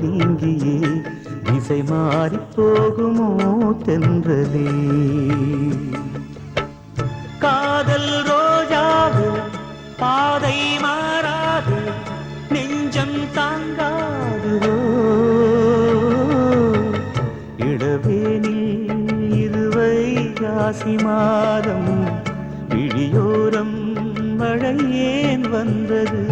நீங்கியே. இசை மாறி போகுமோ தென்றலே. காதல் ரோஜாது பாதை மாறாது நெஞ்சம் தாங்காதுவோ இடவேனில் இருவை ராசி மாதம் விழியோரம் மழை ஏன் வந்தது.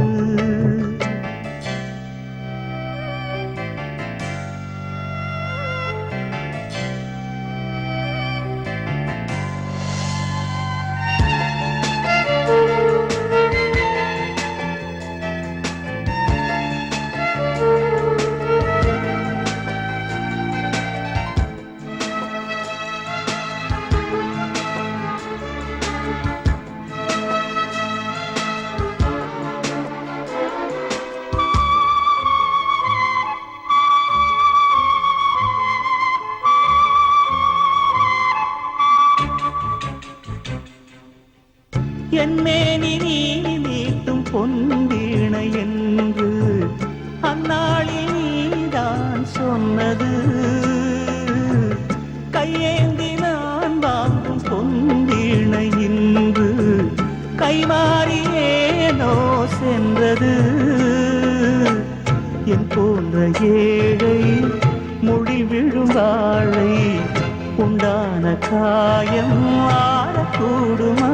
ஆறக்கூடுமா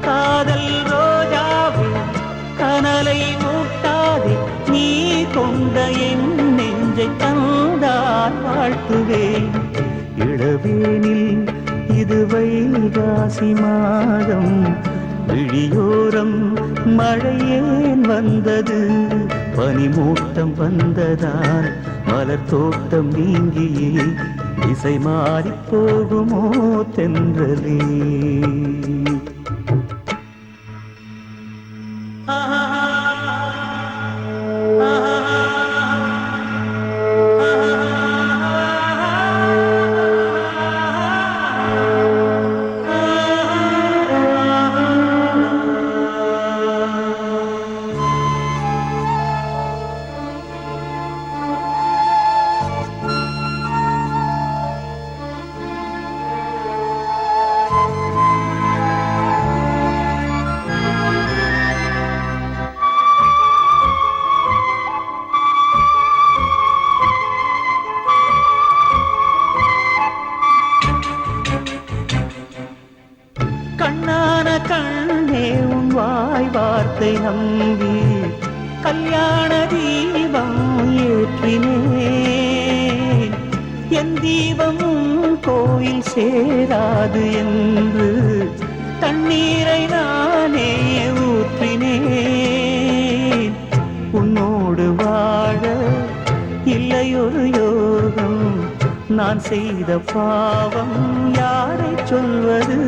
காதல் ரோஜாவே கனலை மூட்டாதே நீ கொண்ட என் நெஞ்சை தந்தால் வாழ்த்துவேன் இளவேனில் இது வைகாசி மாதம் விழியோரம் மழையேன் வந்தது. பனிமூட்டம் வந்ததால் மலர் தோட்டம் நீங்கியே திசை மாறிப் போகுமோ தென்றலே? நான் செய்த பாவம் யாரை சொல்வது?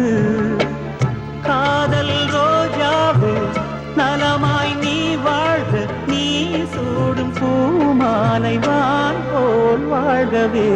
காதல் ரோஜாவே நலமாய் நீ வாழ்க நீ சூடும் பூமாலை வான் போல் வாழ்கவே.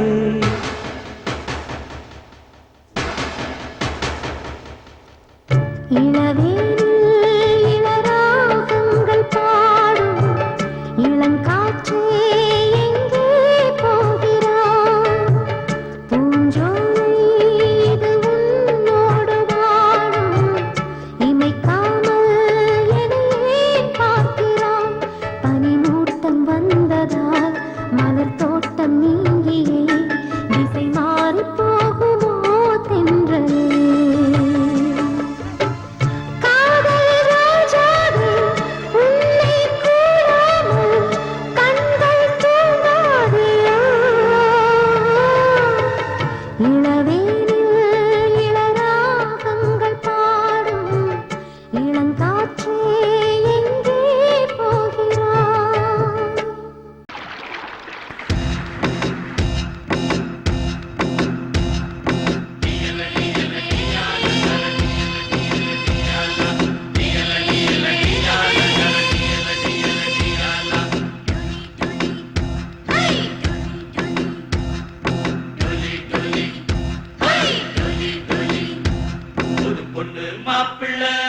பொண்ணு மாப்பிள்ளை.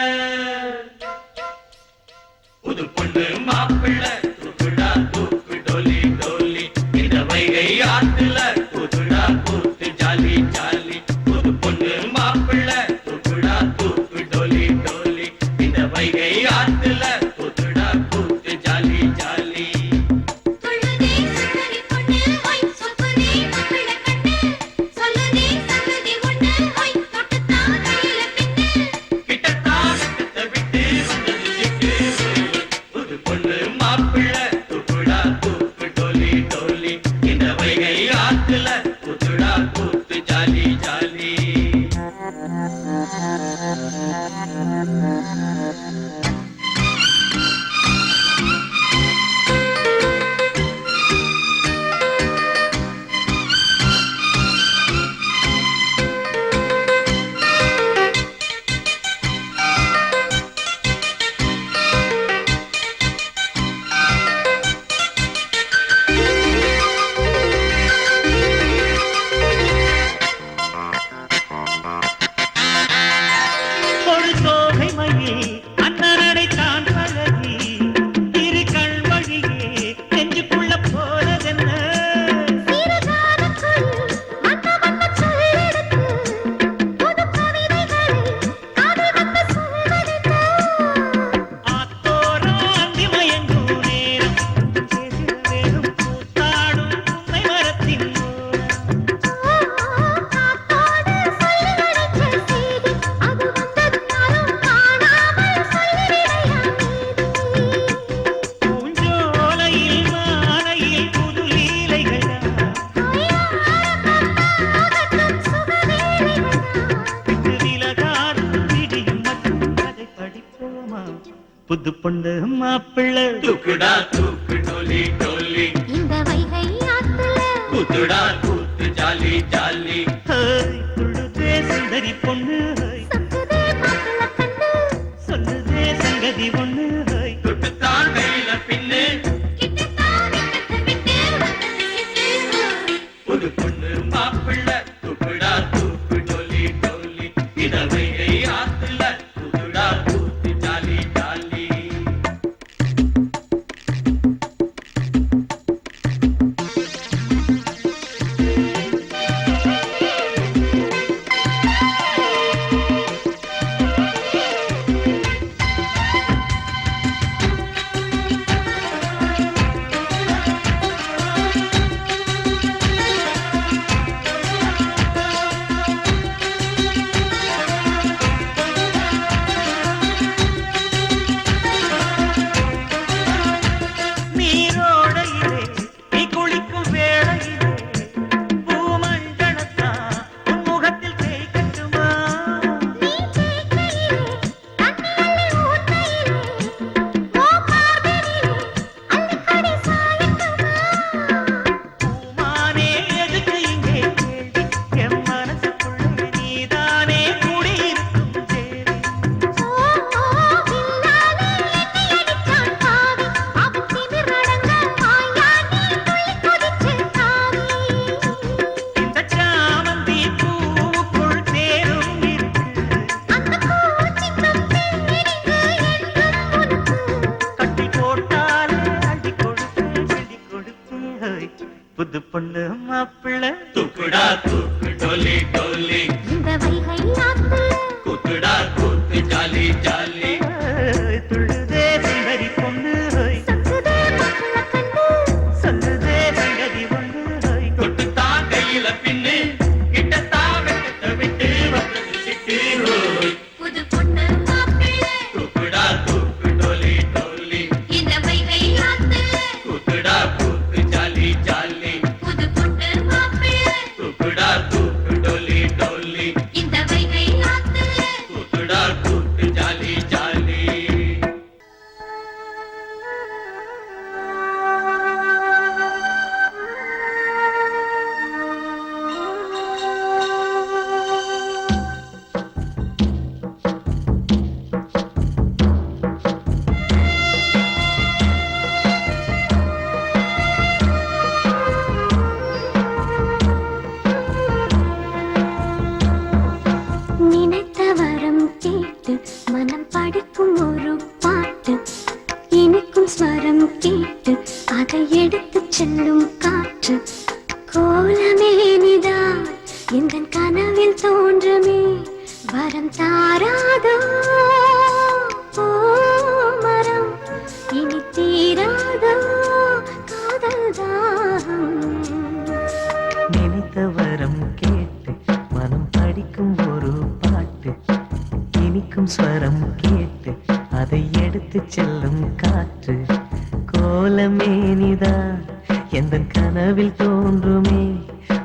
மாப்பிள்ளை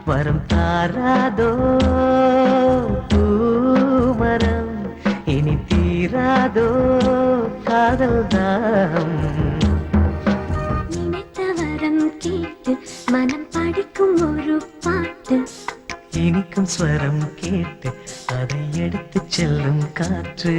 வரம் தாராதோ பூமரம் இனி தீராதோ காதல் தாம் நினைத்த வரம் கேட்டு மனம் படிக்கும் ஒரு பாட்டு. இனிக்கும் ஸ்வரம் கேட்டு அதை எடுத்து செல்லும் காற்று.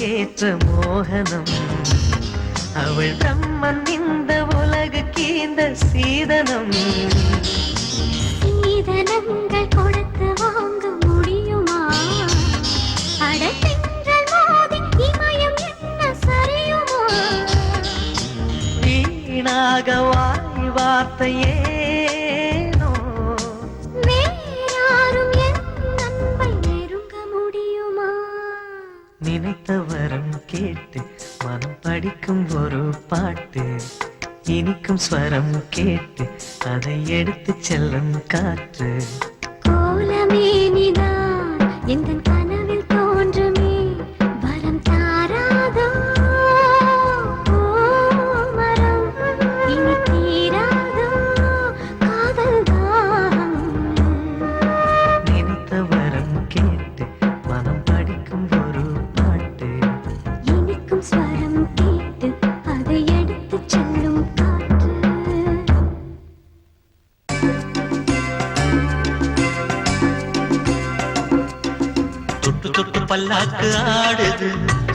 கேற்ற மோ அடிக்கும் ஒரு பாட்டு. இனிக்கும் ஸ்வரம் கேட்டு அதை எடுத்து செல்லும் காற்று.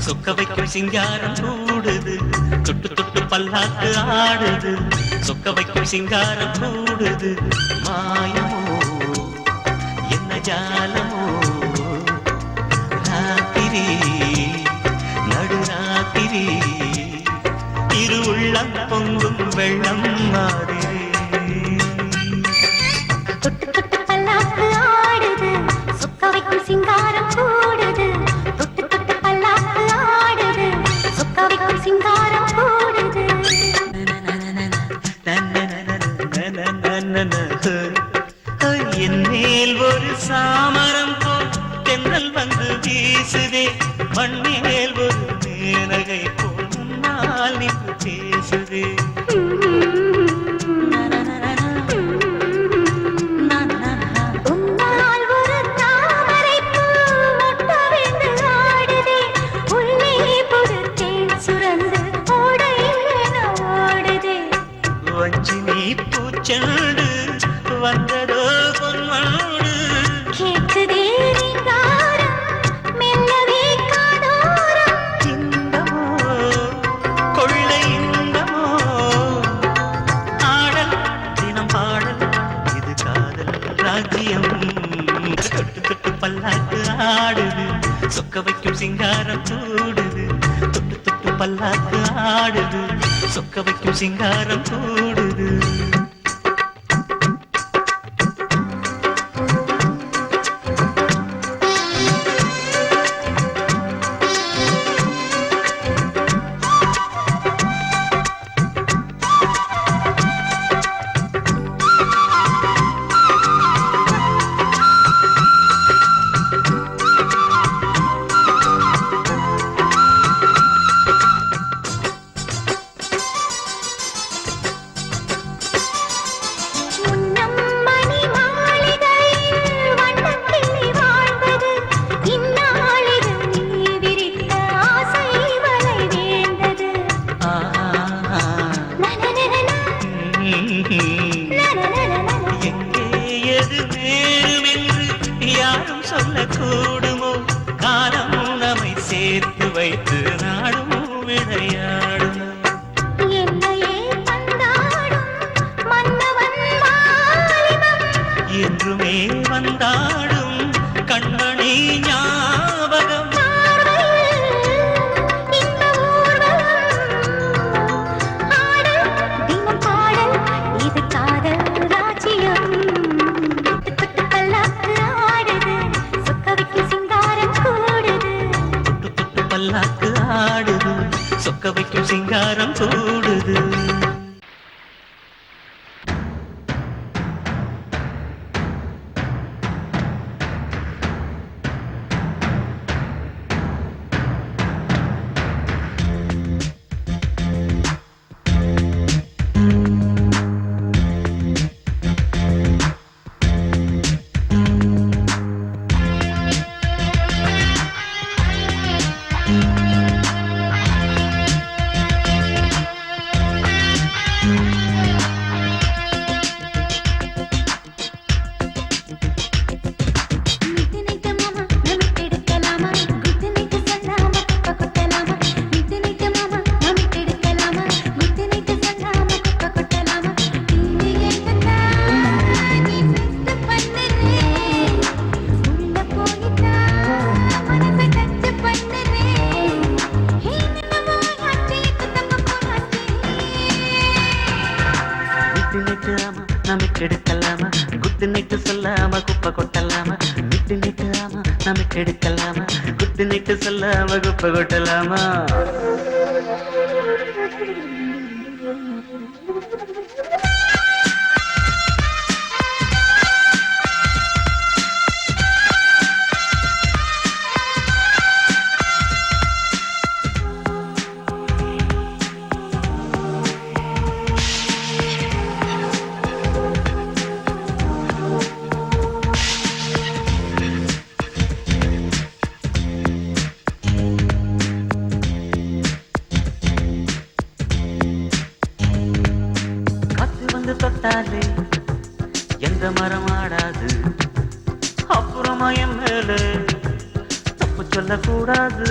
சொக்க வைக்கும் சிங்காரம் கூடுது தொட்டு தொட்டு பல்லாக்கு ஆடுது. சொக்க வைக்கும் சிங்காரம் கூடுது மாயமோ? என்ன ஜாலமோ? ராத்திரி நடுராத்திரி. திருவுள்ளம் பொங்கும் வெள்ளம் மாதிரி. மண்ணில் సింగార காலம் சொல்லக்கூடுமோ? காலம் நம்மை சேர்த்து வைத்து நாடும் எடுக்கலாமா? குத்து நிட்டு சொல்லாம குப்பை கொட்டலாமா? நிட்டு நிட்டு ஆமா நமக்கு எடுக்கலாமா குத்து நிட்டு சொல்லாம குப்பை கொட்டலாமா? எந்த மரம் ஆடாது அப்புறமா என் மேலே தப்பு சொல்லக்கூடாது.